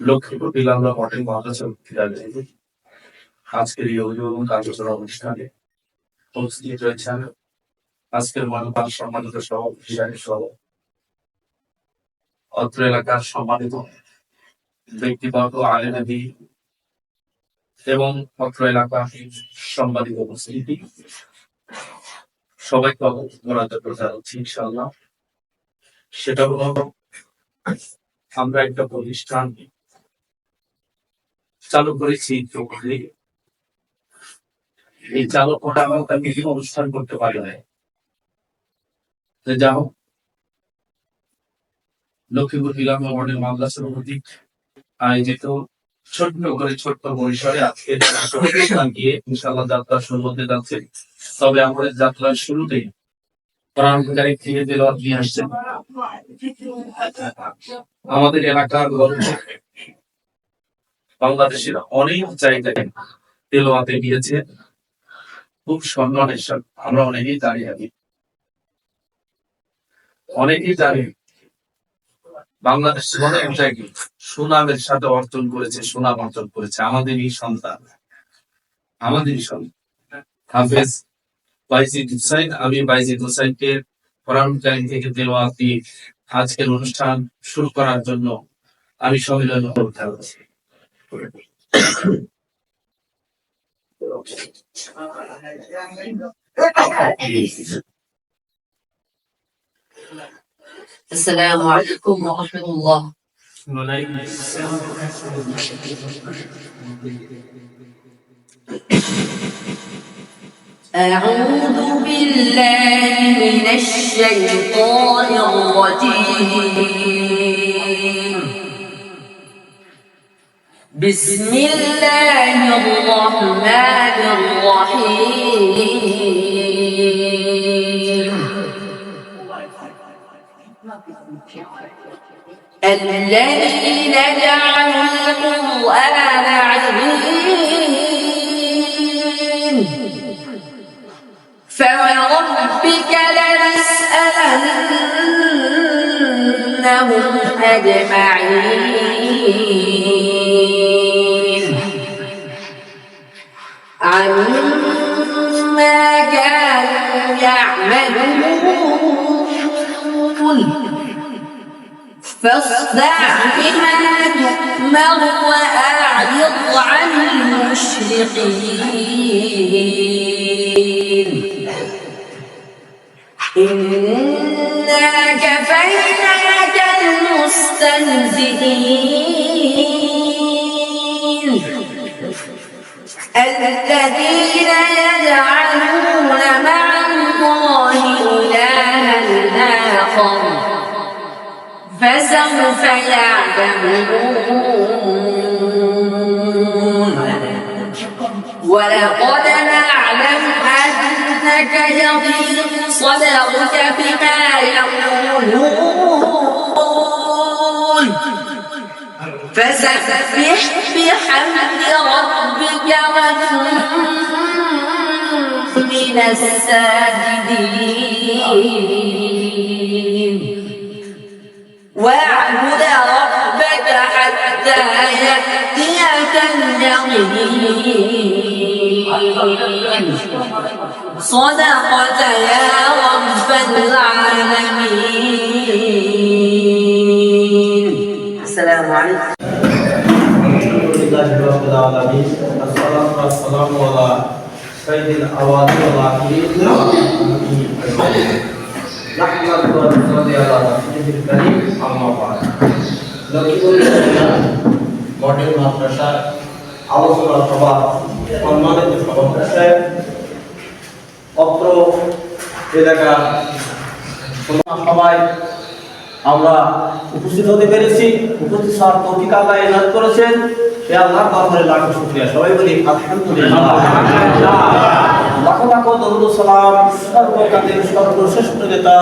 Lakshmipur বিলাঙ্গা model মাদ্রাসা বিদ্যালয়ে আজকের এই অভিভাবক আলোচনা অনুষ্ঠানে উপস্থিত রয়েছেন আজকের মানবান সম্মানিত সভাপতি সহ অত্র এলাকার সম্মানিত ব্যক্তিবর্গ আলেনবী এবং অত্র এলাকার সম্মানিত উপস্থিতি। সবাইকে অবগত করা হচ্ছে ইনশাআল্লাহ। সেটা হলো, আমরা একটা প্রতিষ্ঠান চালু করেছি এই চালু করা আমরা বিভিন্ন অনুষ্ঠান করতে পারি না তো যা হোক, লক্ষ্মীপুর ইলাম ওয়ার্ডের মাদ্রাসার অধিক আয়োজিত ছোট্ট করে ছোট্ট পরিসরে আজকে গিয়ে ইনশাআল্লাহ যাত্রা শুরু হতে যাচ্ছে। তবে আমাদের যাত্রার শুরুতেই প্রাণকারী থেকে রথ নিয়ে আসছেন আমাদের এলাকার গর্ব বাংলাদেশের অনেক জায়গায় তেলোয়াতে গিয়েছে। খুব সম্মানের সাথে আমরা অনেকেই জানি আমি অনেকেই জানি বাংলাদেশ জায়গায় সুনামের সাথে অর্জন করেছে, সুনাম অর্জন করেছে। আমাদেরই সন্তান আমাদেরই সন্তান। হাফেজ বাইজিদ হুসাইন, আমি বাইজিদ হুসাইনকে কোরআনকারী থেকে তেলোয়াতি আজকের অনুষ্ঠান শুরু করার জন্য আমি সম্মিলন করতে السلام عليكم ورحمة الله. أعوذ بالله من الشيطان الرجيم. بسم الله الرحمن الرحيم. الذين جعلوا القرآن عظيم. فوربك لنسألنهم أجمعين. يعملون فاصدع بما تؤمر وأعرض عن المشرقين إنا كفيناك المستهزئين الذين آخر فسوف يعلمون ولقد نعلم أنك يضيق صدرك بما يقولون. فسبح بحمد ربك وكن من الساجدين. واعبد ربك حتى يأتيك اليقين صدقت يا رب العالمين. السلام عليكم. الحمد لله رب العالمين. الصلاة والسلام على سيد الأوائل والآخرين نحمد ونصلي على رسوله الكريم أما بعد লক্ষ্মীপুর মডেল মাদ্রাসা আলোচনা সভা সম্মানিত সভাপতি সাহেব অত্র এলাকা সবাই আমরা উপস্থিত হতে পেরেছি, উপস্থিত হওয়ার তৌফিক আল্লাহ এনাদ করেছেন। সে আল্লাহর দরবারে লাখো সবাই বলি, আলহামদুলিল্লাহ। লাখো দরুদ সালাম সর্বশ্রেষ্ঠ নেতা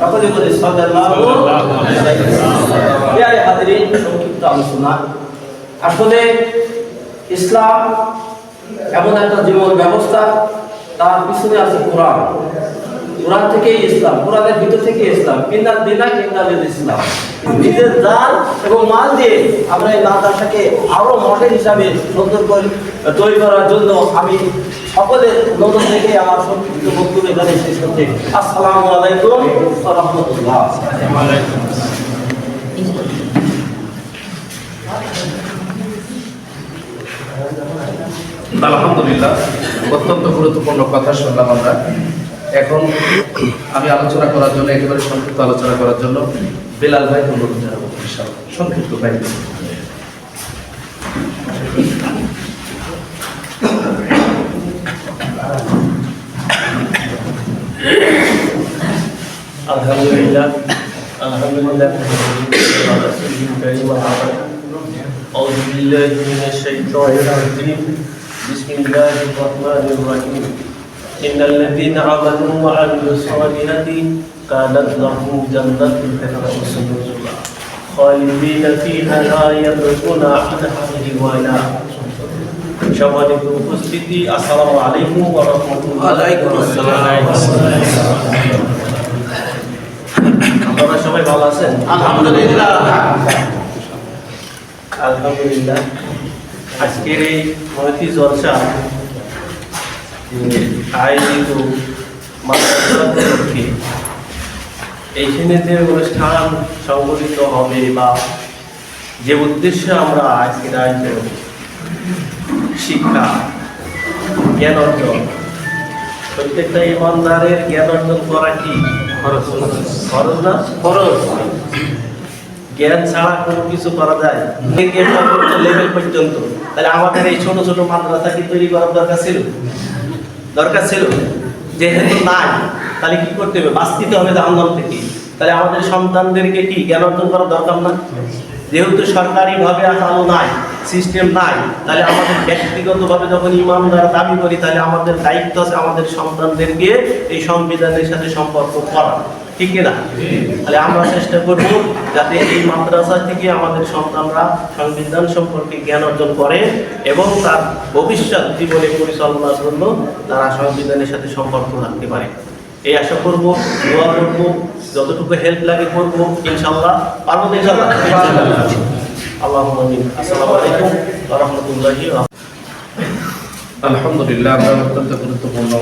সকলে সংক্ষিপ্ত আলোচনা। আসলে ইসলাম এমন একটা জীবন ব্যবস্থা, তার পিছনে আছে কোরআন। কোরআন থেকেই ইসলাম, কোরআনের ভিতর থেকে ইসলাম। ইন্নাদ দিনা ইন্নাদ ইসলাম। নিজের জান এবং মাল দিয়ে আমরা এই মাদ্রাসাকে আরও মডেল হিসাবে সুন্দর করে তৈরি করার জন্য আমি সকলের নজর থেকে আমার সংক্ষিপ্ত বক্তব্য এখানে শেষ করছি। আসসালামু আলাইকুম রাহমাতুল্লাহ। আলহামদুলিল্লাহ, অত্যন্ত গুরুত্বপূর্ণ কথা শুনলাম আমরা। এখন আমি আলোচনা করার জন্য একেবারে সংক্ষিপ্ত আলোচনা করার জন্য বেলাল ভাই অনুরোধ জানাবো ইনশাআল্লাহ। সংক্ষিপ্ত ভাই الحمد لله الحمد لله على سيدنا الكريم وعلى أعوذ بالله من الشيطان الرجيم بسم الله الرحمن الرحيم إن الذين آمنوا وعملوا الصالحات كانت لهم جنة الفردوس نزلا خالدين فيها لا يبغون عنها حولا সম্মানিত উপস্থিতি আসসালামু আলাইকুম ওয়া রাহমাতুল্লাহ আপনারা সবাই ভালো আছেন আলহামদুলিল্লাহ আলহামদুলিল্লাহ আজকের এই মহতি জলসা যে উপলক্ষে এইখানে যে অনুষ্ঠান সংগঠিত হবে বা যে উদ্দেশ্যে আমরা আজকের আয়োজন শিক্ষা, জ্ঞান অর্জন, প্রত্যেকটা ইমানদারের জ্ঞান অর্জন করা কি? খরচ। খরচ না? খরচ। জ্ঞান ছাড়া কোনো কিছু করা যায়? লেভেল পর্যন্ত। তাহলে আমাদের এই ছোট ছোট মাদ্রাসা কি তৈরি করার দরকার ছিল? দরকার ছিল। যেহেতু নাই, তাহলে কি করতে হবে? বাঁচতে হবে জাহান্নাম থেকে। তাহলে আমাদের সন্তানদেরকে কি জ্ঞান অর্জন করা দরকার না? যেহেতু সরকারিভাবে চালু নাই সিস্টেম নাই, তাহলে আমাদের ব্যক্তিগতভাবে যখন ইমানদার দাবি করি, তাহলে আমাদের দায়িত্ব আছে আমাদের সন্তানদেরকে এই সংবিধানের সাথে সম্পর্ক করা ঠিক না তাহলে আমরা চেষ্টা করব যাতে এই মাদ্রাসা থেকে আমাদের সন্তানরা সংবিধান সম্পর্কে জ্ঞান অর্জন করে এবং তার ভবিষ্যৎ জীবনে পরিচালনার জন্য তারা সংবিধানের সাথে সম্পর্ক রাখতে পারে। এই আশা করব, দোয়া করব, যতটুকু হেল্প লাগে করব ইনশাল্লাহ পারব তো ইনশাআল্লাহ। আল্লাহ আলাইকুম ওয়া আলহামদুলিল্লাহ, আমরা অত্যন্ত গুরুত্বপূর্ণ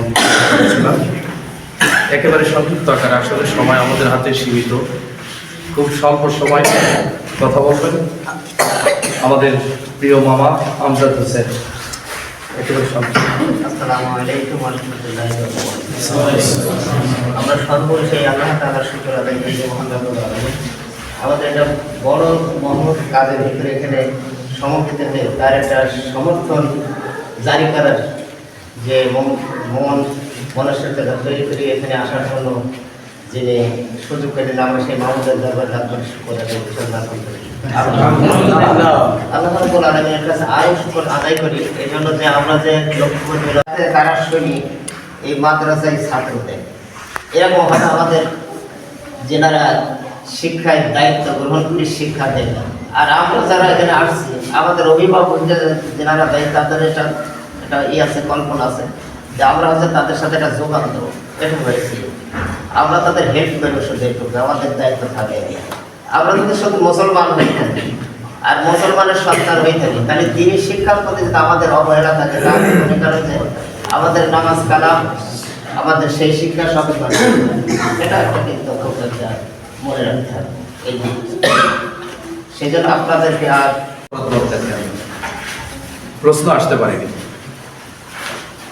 একেবারে সংক্ষিপ্ত আকারে, আসলে সময় আমাদের হাতে সীমিত। খুব স্বল্প সময় কথা বলবেন। আমাদের প্রিয় মামা আমজাদ হোসেন। আমরা সর্বশেষ আল্লাহ তাআলার শুকর আদায় করি আমাদের একটা বড় মহৎ কাজের ভিতরে এখানে সমর্পিত হয়ে তার একটা সমর্থন জারি করার যে মন- মন মনস্বতা তৈরি করে এখানে আসার জন্য যে সুযোগ করে আমরা সেই মাহমুদের দরবার লাভ করে শুকর আদায় মুসলমান করি আল্লাহ রাব্বুল আলামিনের কাছে আরও শুকর আদায় করি এই জন্য যে আমরা যে লক্ষ্য তারা শুনি এই মাদ্রাসায় ছাত্র দেয় এরকম হয়তো আমাদের যেনারা শিক্ষায় দায়িত্ব গ্রহণ করে শিক্ষা দেন আর আমরা যারা এখানে আসছি আমাদের অভিভাবক যেনারা দেয় তাদের একটা একটা ই আছে কল্পনা আছে। যে আমরা হচ্ছে তাদের সাথে একটা যোগান দেবো হয়েছিল আমরা তাদের আমাদের দায়িত্ব থাকে আমরা যদি শুধু মুসলমান হয়ে থাকি আর মুসলমানের সন্তান হয়ে থাকি, তাহলে দিনী শিক্ষার প্রতি আমাদের অবহেলা থাকে মনে যে আমাদের নামাজ কালাম, আমাদের সেই শিক্ষা যাবে। এটা একটা কিন্তু মনে রাখতে হবে সেই জন্য আপনাদেরকে আর। প্রশ্ন আসতে পারে কিন্তু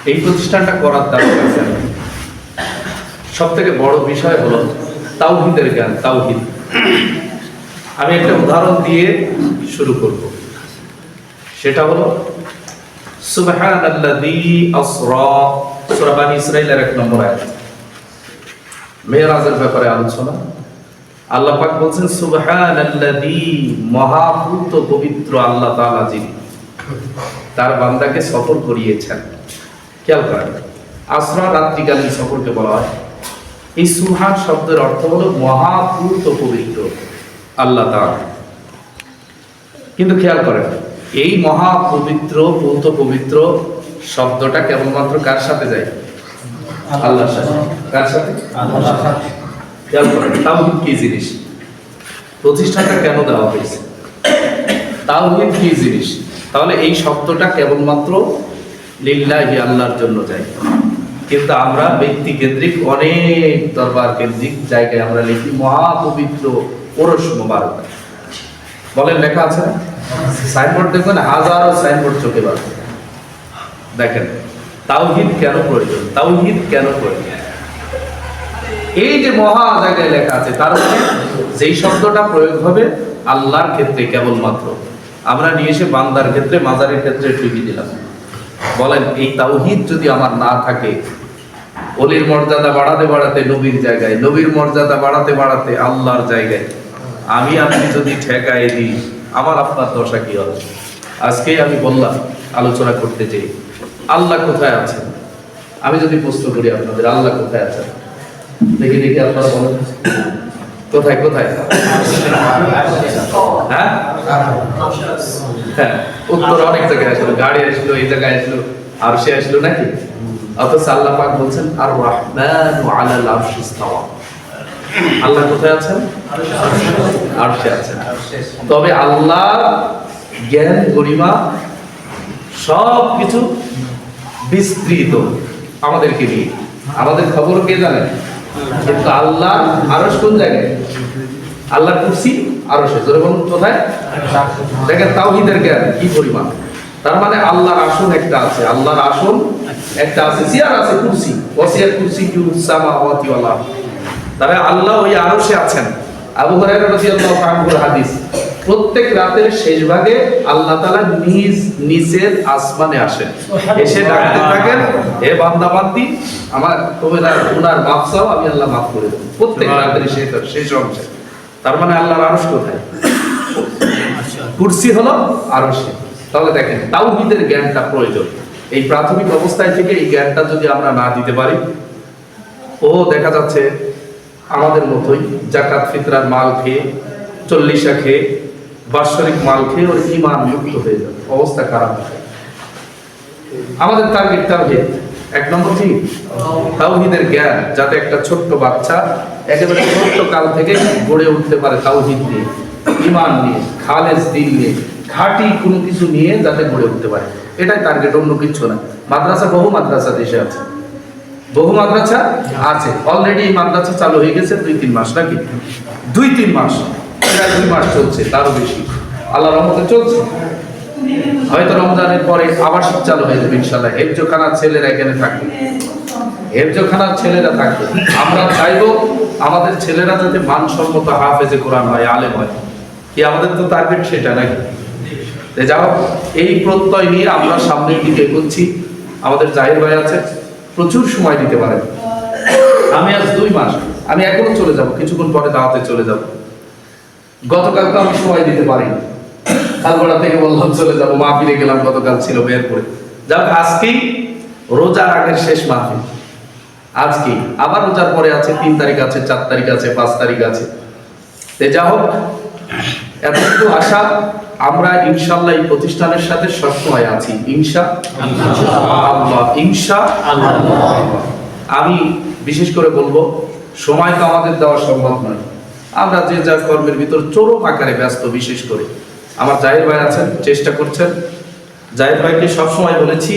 এই প্রতিষ্ঠানটা করার দরকার কেন সব থেকে বড় বিষয় হলো তাওহিদের জ্ঞান, তাওহিদ। আমি একটা উদাহরণ দিয়ে শুরু করব। সেটা হলো, সুবহানাল্লাযী আসরা, সূরা ইসরাঈলের এক নম্বর আয়াত। মেরাজের ব্যাপারে আলোচনা। আল্লাহ পাক বলছেন, সুবহানাল্লাযী মহাভূত পবিত্র আল্লাহ তাআলা যিনি, তার বান্দাকে সফর করিয়েছেন। খেয়াল করেন। আসরা রাত্রিকালীন সফরকে বলা হয়। এই সুহান শব্দের অর্থ হলো মহাভূত পবিত্র আল্লাহ তাআলা। কিন্তু খেয়াল করেন এই মহাপবিত্র পূত পবিত্র শব্দটা কেবলমাত্র কার সাথে যায়? আল্লাহর সাথে। কার সাথে? খেয়াল করেন তাওহীদ কি জিনিস? প্রতিষ্ঠানটা কেন দেওয়া হয়েছে? তাওহীদ কি জিনিস? তাহলে এই শব্দটা কেবলমাত্র লিল্লাহি আল্লাহর জন্য যায় কিন্তু আমরা ব্যক্তি কেন্দ্রিক অনেক দরবার কেন্দ্রিক জায়গায় আমরা লিখি মহাপবিত্র পরশ মোবারক। বলেন, লেখা আছে সাইনবোর্ড দেখবেন, হাজারো সাইনবোর্ড চোখে বাড়বে দেখেন, তাওহীদ কেন প্রয়োজন? তাওহীদ কেন প্রয়োজন? এই যে মহা জায়গায় লেখা আছে, তার মানে যেই শব্দটা প্রয়োগ হবে, আল্লাহর ক্ষেত্রে কেবলমাত্র। আমরা নিয়ে এসে বান্দার ক্ষেত্রে, মাজারের ক্ষেত্রে ঠিকই দিলাম। বলেন, এই তাওহীদ যদি আমার না থাকে, অলির মর্যাদা বাড়াতে বাড়াতে নবীর জায়গায়, নবীর মর্যাদা বাড়াতে বাড়াতে আল্লাহর জায়গায়, আমি আপনি যদি ঠেকায় দিই, আমার আপনার দশা কি হবে? আজকেই আমি বললাম, আলোচনা করতে চাই, আল্লাহ কোথায় আছেন? আমি যদি প্রশ্ন করি আপনাদের, আল্লাহ কোথায় আছেন? দেখি দেখি আপনারা বলেন। কোথায় কোথায়? হ্যাঁ? হ্যাঁ উত্তর অনেক জায়গায় আসলো, গাড়ি আসলো, এই জায়গায় আসলো, আর সে আসলো নাকি? অথচ আল্লাহ পাক বলছেন, আর রহমান আলাল আরশ আল্লাহ কোথায় আছেন? আরশে আছেন। তবে আল্লাহ জ্ঞান, গরিমা সব কিছু বিস্তৃত আমাদেরকে নিয়ে আমাদের খবর কে জানে কিন্তু আল্লাহ আরশ কোন জায়গায়? আল্লাহ কুরসি জোরে বলুন কোথায়? দেখেন তাওহীদের জ্ঞান কি পরিমাণ? তার মানে আল্লাহর আসন একটা আছে, আল্লাহর আসন একটা আছে চেয়ার আছে কুরসি ওয়াসিয়াত কুরসি কি সামাওয়াতি ওয়াল আরদ। তবে আল্লাহ ওই আরশে আছেন। আবু হুরায়রা রাদিয়াল্লাহু আনহুর হাদিস। প্রত্যেক রাতের শেষ ভাগে আল্লাহ তাআলা নিজ নিচের আসমানে আসেন। এসে ডাকতে থাকেন হে বান্দা বান্দি আমার তোমার গুনার মাফ চাও আমি আল্লাহ মাফ করে দেব। প্রত্যেক রাতের শেষ শেষ অংশে। তার মানে আল্লাহর আরশ কোথায়? কুরসি হলো আরশে। তাহলে দেখেন তাওহীদের জ্ঞানটা প্রয়োজন। এই প্রাথমিক অবস্থায় থেকে এই জ্ঞানটা যদি আমরা না দিতে পারি ও দেখা যাচ্ছে আমাদের মতোই জাকাত ফিতরার মাল খেয়ে চল্লিশা খেয়ে বাৎসরিক মাল খেয়ে ওর ইমান মুক্ত হয়ে যাবে। অবস্থা খারাপ। আমাদের টার্গেট তাওহীদ এক নম্বর ঠিক তাওহীদের জ্ঞান, যাতে একটা ছোট্ট বাচ্চা একেবারে ছোট্ট কাল থেকে গড়ে উঠতে পারে তাওহীদ নিয়ে ইমান নিয়ে খালেস দিন নিয়ে খাঁটি কোনো কিছু নিয়ে যাতে গড়ে উঠতে পারে। এটাই টার্গেট অন্য কিছু না। মাদ্রাসা, বহু মাদ্রাসা দেশে আছে। বহু মাদ্রাসা আছে। অলরেডি মাদ্রাসা চালু হয়ে গেছে দুই তিন মাস নাকি? দুই তিন মাস। প্রায় দুই মাস চলছে, তারও বেশি। আল্লাহ রহমতে চলছে। হয়তো রমজানের পরে আবার চালু হয়ে যাবে ইনশাল্লাহ হেফজোখানার ছেলেরা এখানে থাকবে। হেফজোখানার ছেলেরা থাকবে। আমরা চাইব আমাদের ছেলেরা যাতে মানসম্মত হাফেজে কোরআন হয়, আলেম হয়। কি আমাদের তো টার্গেট সেটা নাকি? যাও, এই প্রত্যয় নিয়ে আমরা সামনের দিকে এগোচ্ছি। আমাদের জাহির ভাই আছে, প্রচুর সময় দিতে পারেন আমি আজ দুই মাস, আমি এখনও চলে যাব, কিছুক্ষণ পরে দাওয়াতে চলে যাব। গতকাল তো আমি সময় দিতে পারিনি। কালগড়া থেকে বললাম, চলে যাব। মাহফিলে গেলাম, গতকাল ছিল বের করে যাক, আজকেই রোজার আগের শেষ মাহফিল। আজকেই আবার রোজার পরে আছে, তিন তারিখ আছে, চার তারিখ আছে, পাঁচ তারিখ আছে। তে যা হোক, এতটুকু আশা, আমরা ইনশাল্লাহ এই প্রতিষ্ঠানের সাথে সবসময় আছি। ইনশা আল্লাহ। ইনশা আমি বিশেষ করে বলব, সময় তো আমাদের দেওয়া সম্ভব নয়। আমরা যে যার কর্মের ভিতর চরম আকারে ব্যস্ত বিশেষ করে। আমার জাহির ভাই আছেন চেষ্টা করছেন। জাহির ভাইকে সবসময় বলেছি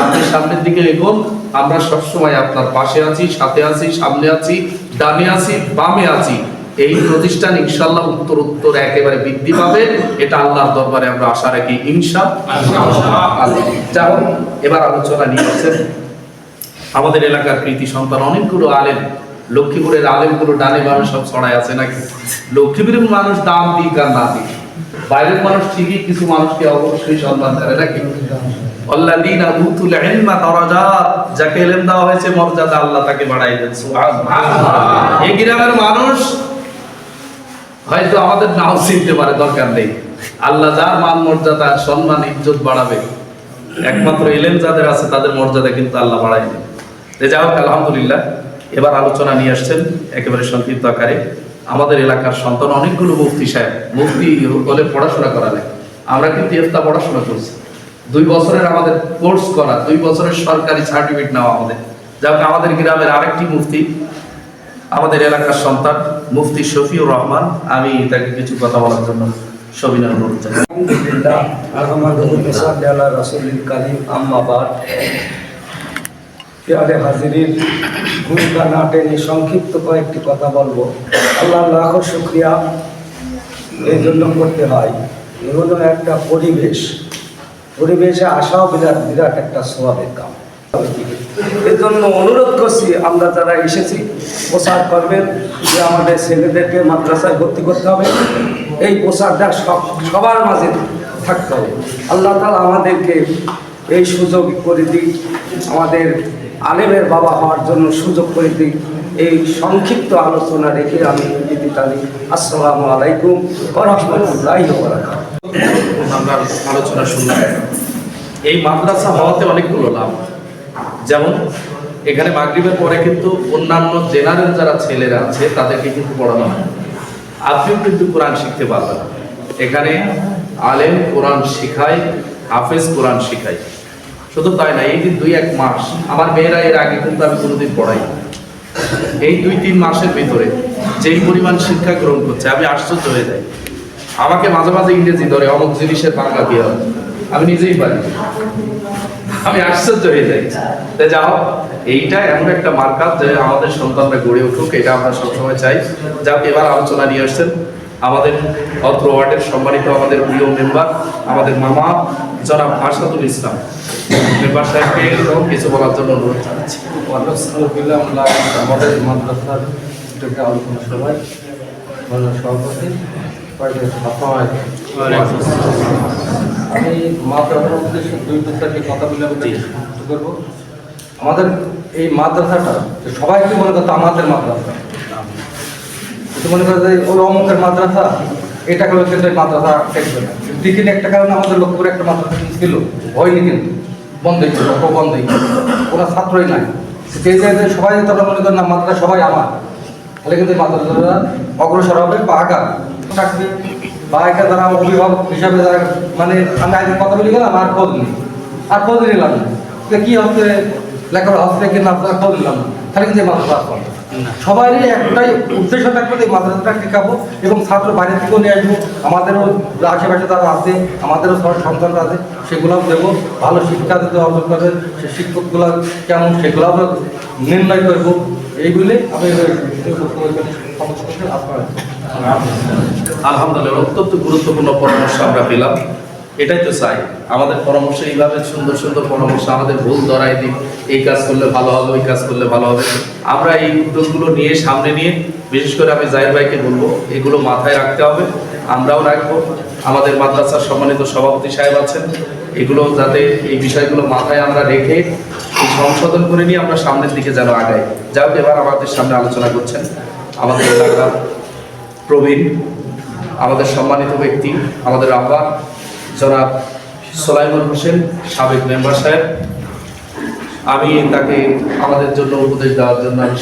আপনি সামনের দিকে এগোন আমরা সবসময় আপনার পাশে আছি সাথে আছি সামনে আছি ডানে আছি বামে আছি। এই প্রতিষ্ঠান ইনশাল্লাহ উত্তর উত্তর একেবারে বৃদ্ধি পাবে। এটা আল্লাহর দরবারে আমরা আশা রাখি ইনশা যা হোক, এবার আলোচনা নিয়ে আসছেন আমাদের এলাকার কৃতি সন্তান অনেকগুলো আলেম লক্ষ্মীপুরের আলেমগুলো ডানে বামে সব ছড়ায় আছে নাকি? লক্ষ্মীপুরের মানুষ দাম দিক আর না দিক। বাইরের মানুষ ঠিকই, কিছু মানুষকে অবশ্যই সম্মান করে নাকি? ইলমা যাকে ইলম দেওয়া হয়েছে মর্যাদা, আল্লাহ তাকে বাড়াই দেন, সুবহানাল্লাহ। এই গ্রামের মানুষ হয়তো আমাদের নাও চিনতে পারে, দরকার নেই। আল্লাহ যার মান, মর্যাদা, সম্মান, ইজ্জত বাড়াবে, একমাত্র এলেম যাদের আছে, তাদের মর্যাদা কিন্তু আল্লাহ বাড়াই দেন। যাই হোক, আলহামদুলিল্লাহ। এবার আলোচনা নিয়ে আসছেন একেবারে সংক্ষিপ্ত আকারে। আমাদের এলাকার সন্তান অনেকগুলো মুফতি সাহেব, মুফতি হলে পড়াশোনা করালে আমরা কিন্তু ইফতা পড়াশোনা করছি। দুই বছরের আমাদের কোর্স করা, দুই বছরের সরকারি সার্টিফিকেট নেওয়া আমাদের। যাক আমাদের গ্রামের আরেকটি মুফতি, আমাদের এলাকার সন্তান, মুফতি শফিউর রহমান। আমি তাকে কিছু কথা বলার জন্য সবিনয় অনুরোধ জানাই আলহামদুলিল্লাহ আলহামদুলিল্লাহ সাল্লি আলা রাসূলিল আম্মা হাজিরিন, ভূমিকা না টেনে সংক্ষিপ্ত কয়েকটি কথা বলব। আল্লাহ লাখো শুক্রিয়া। এই জন্য করতে হয়। এ হলো একটা পরিবেশ। পরিবেশে আসাও বিরাট বিরাট একটা স্বভাবের কাম। এর জন্য অনুরোধ করছি, আমরা যারা এসেছি প্রচার করবেন, যে আমাদের ছেলেদেরকে মাদ্রাসায় ভর্তি করতে হবে। এই প্রচারটা সব, সবার মাঝে থাকতে হবে। আল্লাহ তালা আমাদেরকে এই সুযোগ করে দিক। আমাদের আলেমের বাবা হওয়ার জন্য সুযোগ করে দিক এই সংক্ষিপ্ত আলোচনা রেখে আমি দিদি তালি আসসালামু আলাইকুম রহমতুল্লাহ আলোচনা শুনলাম। এই মাদ্রাসা হওয়াতে অনেকগুলো লাভ। যেমন, এখানে মাগরিবের পরে কিন্তু অন্যান্য জেনারেল যারা ছেলেরা আছে, তাদেরকে কিন্তু পড়ানো হয়। আপনিও কিন্তু কোরআন শিখতে পারবেন। এখানে আলেম কোরআন শিখায়, হাফেজ কোরআন শিখায়। শুধু তাই না, এই যে দুই এক মাস, আমার মেয়েরা এর আগে কিন্তু আমি কোনোদিন পড়াই এই দুই তিন মাসের ভিতরে যেই পরিমাণ শিক্ষা গ্রহণ করছে, আমি আশ্চর্য হয়ে যাই। আমাকে মাঝে মাঝে ইংরেজি ধরে, অমুক জিনিসের বাংলা দিয়ে আমি নিজেই পারি। আমি আশ্চর্য হয়ে যাই। তাই যাও এইটা এমন একটা মার্কার যে আমাদের সন্তানরা গড়ে উঠুক, এটা আমরা সবসময় চাই। যা এবার আলোচনা নিয়ে আসছেন। আমাদের অত্র ওয়ার্ডের সম্মানিত আমাদের প্রিয় মেম্বার আমাদের মামা জনাব আসাদুল ইসলাম। মেম্বার সাহেবকে কিছু বলার জন্য অনুরোধ জানাচ্ছি। আমাদের মাদ্রাসার আলোচনা সভায় সভাপতি আমি মাদ্রাসার উদ্দেশ্যে দুই দু কথা বলে করব। আমাদের এই মাদ্রাসাটা সবাইকে মনে করতো আমাদের মাদ্রাসা? মনে করে যে ওই অমুকের মাদ্রাসা, এটা করে কিন্তু মাদ্রাসা টেকবে না দিকে একটা কারণে আমাদের লক্ষ্য একটা মাদ্রাসা কিন্তু ছিল, হয়নি কিন্তু, বন্ধই ছিল বন্ধই। ওরা ছাত্রই নাই। সেই জায়গায় সবাই আমরা মনে করেন না, মাদ্রাসা সবাই আমার। তাহলে কিন্তু এই মাদ্রাসাটা অগ্রসর হবে বা আগাম। থাকবে বা একা যারা অভিভাবক হিসাবে যারা মানে আমি আগে কথা বলি গেলাম, আর খোঁজ নেই। আর খোঁজ নিলাম না। যে কি হচ্ছে? লেখাপড়া হচ্ছে কি না আর খোঁজ নিলাম না তাহলে কিন্তু এই মাদ্রাসা না। সবারই একটাই উদ্দেশ্য থাকবে এই মাদ্রাসাটা টিকাবো এবং ছাত্র বাইরে থেকেও নিয়ে আসব। আমাদেরও আশেপাশে যারা আছে আমাদেরও সব সন্তানরা আছে সেগুলোও দেবো। ভালো শিক্ষা দিতে অর্জন করবে সে শিক্ষকগুলো কেমন সেগুলো আমরা নির্ণয় করব। এইগুলি আমি আপনারা আলহামদুলিল্লাহ অত্যন্ত গুরুত্বপূর্ণ পরামর্শ আমরা পেলাম। এটাই তো চাই। আমাদের পরামর্শ এইভাবে সুন্দর সুন্দর পরামর্শ, আমাদের ভুল ধরাই দিক। এই কাজ করলে ভালো হবে, ওই কাজ করলে ভালো হবে। আমরা এই উদ্যোগগুলো নিয়ে সামনে নিয়ে, বিশেষ করে আমি জাহির ভাইকে বলব, এগুলো মাথায় রাখতে হবে, আমরাও রাখব। আমাদের মাদ্রাসার সম্মানিত সভাপতি সাহেব আছেন, এগুলো যাতে এই বিষয়গুলো মাথায় আমরা রেখে সংশোধন করে নিয়ে আমরা সামনের দিকে যেন আগাই। যাও এবার আমাদের সামনে আলোচনা করছেন আমাদের এলাকার প্রবীণ, আমাদের সম্মানিত ব্যক্তি, আমাদের আব্বা জনাব সোলাইমুল হোসেন, সাবেক মেম্বার সাহেব। আমি তাকে আমাদের জন্য উপদেশ দেওয়ার জন্য আমি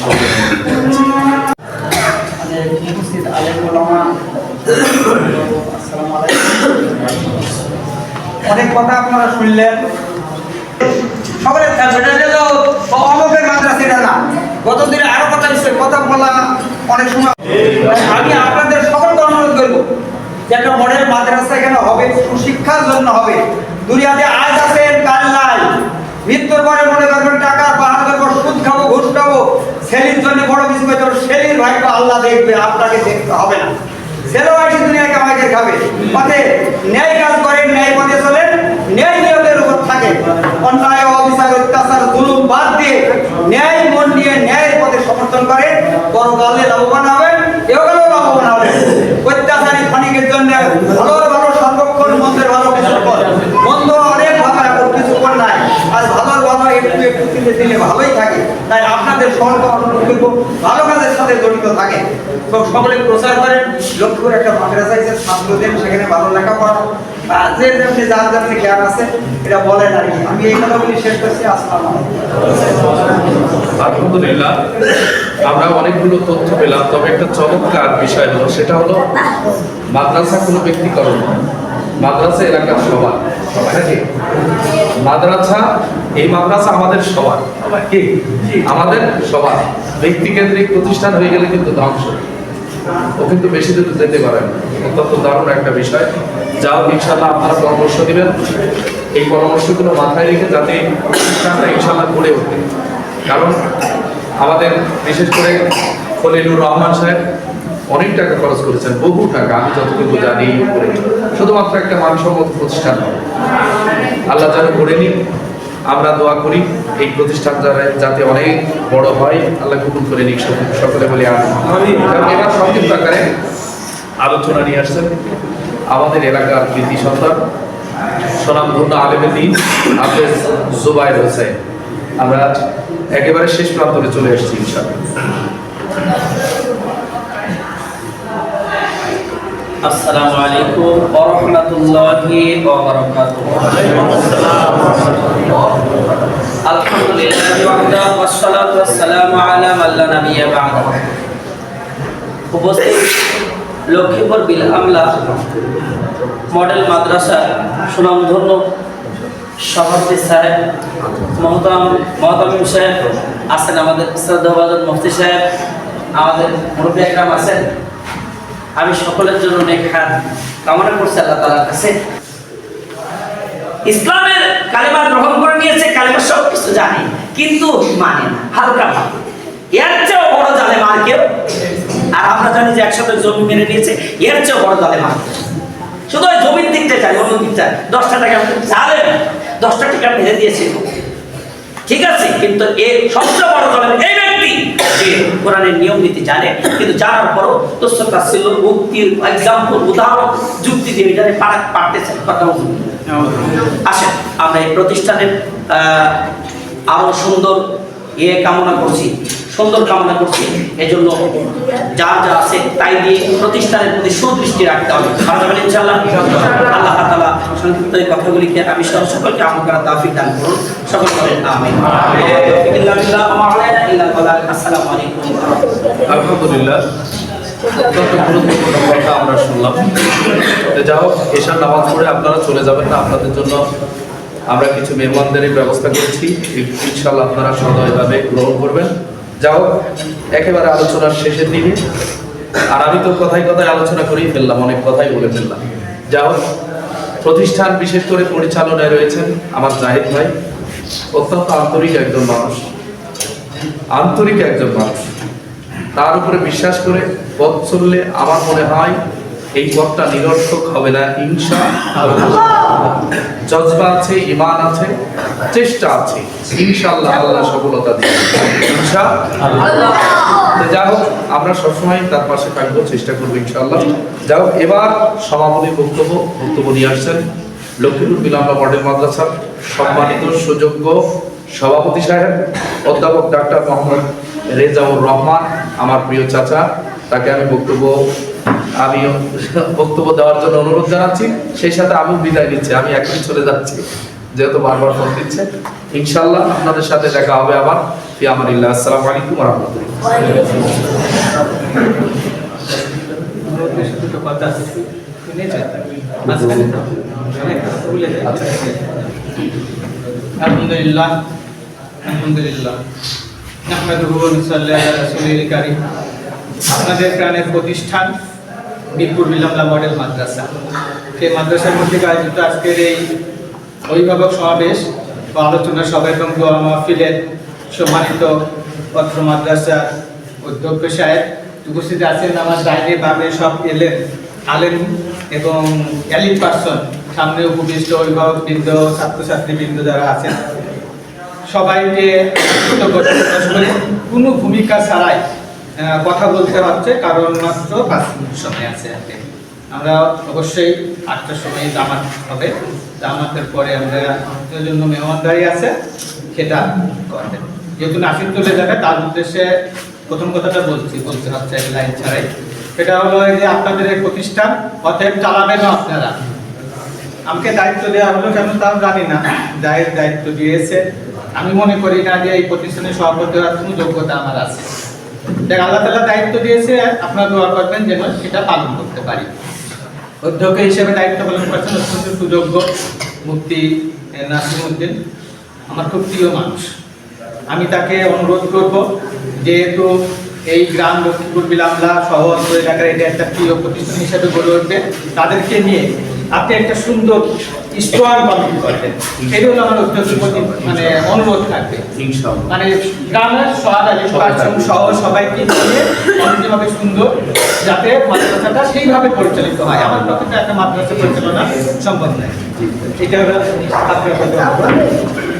অনেক কথা আপনারা শুনলেন। সকলের সেটা গেল অমকের মাদ্রাসা এটা না। গতদিনে আরও কথা বলা অনেক আমি আপনাদের সকলকে অনুরোধ করব। যে একটা মডেল মাদ্রাসা এখানে হবে, সুশিক্ষার জন্য হবে। দুনিয়াতে আজ আছেন কাল নাই। মৃত্যুর পরে মনে করবেন, টাকা পাহাড় করব সুদ খাব, ঘুষ খাব। ছেলের জন্য বড় কিছু করতে হবে। ছেলের ভাইকে আল্লাহ দেখবে, আপনাকে দেখতে হবে না। দুনিয়াকে আমাকে খাবে পথে ন্যায় কাজ করেন, ন্যায় পথে চলেন, ন্যায় উপর থাকে অন্যায়, অবিচার, অত্যাচার, জুলুম বাদ দিয়ে ন্যায় মন নিয়ে ন্যায়ের পথে সমর্থন করেন। পরকালে লাভবান হবেন এগুলো লাভবান হবেন অত্যাচারী ক্ষণিকের জন্য ভালোর ভালো সংরক্ষণ মন্দের ভালো কিছু কর মন্দ অনেক ভালো এখন কিছু কর নাই আর ভালোর ভালো একটু একটু দিলে দিলে ভালোই থাকে শেষ করছি। আলহামদুলিল্লাহ। আমরা অনেকগুলো তথ্য পেলাম, তবে একটা চমৎকার বিষয় হলো, সেটা হলো, মাদ্রাসা কোনো ব্যক্তিকরণ। মাদ্রাসা এলাকার সবার নাকি মাদ্রাসা, এই মাদ্রাসা আমাদের সবার। কি? আমাদের সবার। ব্যক্তিকেন্দ্রিক প্রতিষ্ঠান হয়ে গেলে কিন্তু ধ্বংস। ও কিন্তু বেশি দূর যেতে পারে না। অত্যন্ত দারুণ একটা বিষয়। যাও ইনশাল্লাহ আপনারা পরামর্শ দিবেন। এই পরামর্শগুলো মাথায় রেখে যাতে প্রতিষ্ঠানটা ইনশাল্লাহ গড়ে ওঠে। কারণ আমাদের, বিশেষ করে খলিলুর রহমান সাহেব অনেক টাকা খরচ করেছেন বহু টাকা আমি যতটুকু জানি শুধুমাত্র একটা মানসম্মত প্রতিষ্ঠান আল্লাহ যেন করে নিন আমরা দোয়া করি এই প্রতিষ্ঠান যারা যাতে অনেক বড় হয় আল্লাহ কবুল করে নিক সকলে- বলি এটা সংক্ষিপ্ত আকারে আলোচনা নিয়ে আসছেন আমাদের এলাকার কৃতি সন্তান স্বনামধন্য আলেমের দিন হাফেজ জুবাইর হোসেন। আমরা একেবারে শেষ প্রান্তরে চলে এসেছি ইনশাআল্লাহ। আসসালামু আলাইকুম ওয়া রাহমাতুল্লাহি ওয়া বারাকাতুহু। আলহামদুলিল্লাহ ওয়াহদা ওয়াসসালাতু ওয়াসসালামু আলা মান লা নাবিয়্যা বা'দা উপস্থিত লক্ষ্মীপুর বিল আমলা মডেল মাদ্রাসা সুনামধন্য সভাপতি সাহেব মহতাম মহতামিম সাহেব আছেন আমাদের শ্রদ্ধাভাজন মুফতি সাহেব, আমাদের মুরব্বী একরাম আছেন। আমি সকলের জন্য নেখাত কামনা করছি আল্লাহ তাআলার কাছে। ইসলামের কালেমা গ্রহণ করে নিয়েছে, কালেমা সব কিছু জানে, কিন্তু মানে না, হালকা ভাবে। এর চেয়েও বড় জালে মার কেউ? আর আমরা জানি যে একসাথে জমি মেনে নিয়েছে, এর চেয়েও বড় জালে মার শুধু ওই জমির দিকটা চাই, অন্য দিকটা দশটা টাকা জালে দশটা টাকা মেরে দিয়েছে ঠিক আছে, কিন্তু এর সবচেয়ে বড় দলের এই কোরআনের নিয়ম নীতি জানে, কিন্তু এক্সাম্পল উদাহরণ, যুক্তি আসেন, আমরা এই প্রতিষ্ঠানের আরও সুন্দর ইয়ে কামনা করছি। সুন্দর কামনা করছি। এই জন্য যা যা আছে তাই দিয়ে প্রতিষ্ঠানের প্রতি সুদৃষ্টি রাখতে হবে। পারবেন ইনশাআল্লাহ। আল্লাহ সংক্ষিপ্ত এই কথাগুলিকে আমি সকলকে আমল করার তৌফিক দান করুন। সকল আলাইকুম আলহামদুলিল্লাহ। গুরুত্বপূর্ণ আমরা শুনলাম যাই হোক, এশার নামাজ পড়ে আপনারা চলে যাবেন না। আপনাদের জন্য আমরা কিছু মেহমানদের ব্যবস্থা করেছি। ইনশাল্লাহ আপনারা সদয়ভাবে গ্রহণ করবেন। যাই হোক একেবারে আলোচনার শেষের দিকে। আর আমি তো কথায় কথায় আলোচনা করেই ফেললাম, অনেক কথাই বলে ফেললাম। যাও হোক, প্রতিষ্ঠান বিশেষ করে পরিচালনায় রয়েছেন আমার জাহিদ ভাই, অত্যন্ত আন্তরিক একজন মানুষ। আন্তরিক একজন মানুষ। তার উপরে বিশ্বাস করে পথ চললে আমার মনে হয় এই পথটা নিরর্থক হবে না, হিংসা জজবা আছে ইমান আছে, চেষ্টা আছে। ইনশাআল্লাহ আল্লাহ সফলতা দিবে তো যা হোক, আমরা সবসময় তার পাশে থাকব, চেষ্টা করব ইনশাআল্লাহ। যা হোক, এবার সভাপতি বক্তব্য বক্তব্য নিয়ে আসছেন লক্ষ্মীপুর বিলাম্বা মডেল মাদ্রাসার সম্মানিত সুযোগ্য সভাপতি সাহেব, অধ্যাপক ডাক্তার মোহাম্মদ রেজাউর রহমান, আমার প্রিয় চাচা, তাকে আমি বক্তব্য আমি বক্তব্য দেওয়ার জন্য অনুরোধ জানাচ্ছি। সেই সাথে আমি বিদায় নিচ্ছি। আমি এখনই চলে যাচ্ছি, যেহেতু বারবার ফোন দিচ্ছে। ইনশাল্লাহ আপনাদের সাথে দেখা হবে আবার। ফি আসসালামু আলাইকুম রাহমাতুল্লাহ। আলহামদুলিল্লাহ। আলহামদুলিল্লাহ। আপনাদের প্রাণের প্রতিষ্ঠান মিরপুর বিলামলা মডেল মাদ্রাসা। সেই মাদ্রাসার মধ্যে আয়োজিত আজকের এই অভিভাবক সমাবেশ বা আলোচনা সভা এবং দোয়া মাহফিলের সম্মানিত পত্র মাদ্রাসা অধ্যক্ষ সাহেব উপস্থিত আছেন। আমার ডাইনে বামে সব এলেন আলেন এবং এলিট পার্সন, সামনে উপবিষ্ট অভিভাবক বৃন্দ, ছাত্রছাত্রী বৃন্দ যারা আছেন। সবাইকে কোনো ভূমিকা ছাড়াই কথা বলতে হচ্ছে, কারণ মাত্র পাঁচ মিনিট সময় আছে হাতে আমরা অবশ্যই আটটার সময় জামাত হবে। জামাতের পরে আমরা জন্য মেহমানদারি আছে, সেটা করবেন যেহেতু নাসির চলে যাবে, তার উদ্দেশ্যে প্রথম কথাটা বলছি, বলতে হচ্ছে লাইন ছাড়াই। সেটা হলো যে আপনাদের এই প্রতিষ্ঠান, অতএব চালাবেনও আপনারা। আমাকে দায়িত্ব দেওয়া হলো কেন তাও জানি না। যাই দায়িত্ব দিয়েছে। আমি মনে করি না যে এই প্রতিষ্ঠানের সভাপতি হওয়ার কোনো যোগ্যতা আমার আছে। দেখ, আল্লাহ তালা দায়িত্ব দিয়েছে, আপনারা দোয়া করবেন যেন সেটা পালন করতে পারি। অধ্যক্ষ হিসেবে দায়িত্ব পালন করছেন অত্যন্ত সুযোগ্য মুফতি নাসিমুদ্দিন, আমার খুব প্রিয় মানুষ। আমি তাকে অনুরোধ করব, যেহেতু এই গ্রাম লক্ষ্মীপুর, বিলামলা শহর এলাকার এটা একটা প্রিয় প্রতিষ্ঠান হিসেবে গড়ে উঠবে, তাদেরকে নিয়ে আপনি একটা সুন্দর স্ট্রং কমিটি করবেন। এটা হলো আমার অত্যন্ত মানে অনুরোধ থাকবে। মানে গ্রামের সহায়তা পার্সন সহ সবাইকে নিয়ে অনেকভাবে সুন্দর যাতে মাদ্রাসাটা সেইভাবে পরিচালিত হয়। আমার পক্ষে একটা মাদ্রাসা পরিচালনা সম্ভব নয়। এটা হলো আপনার।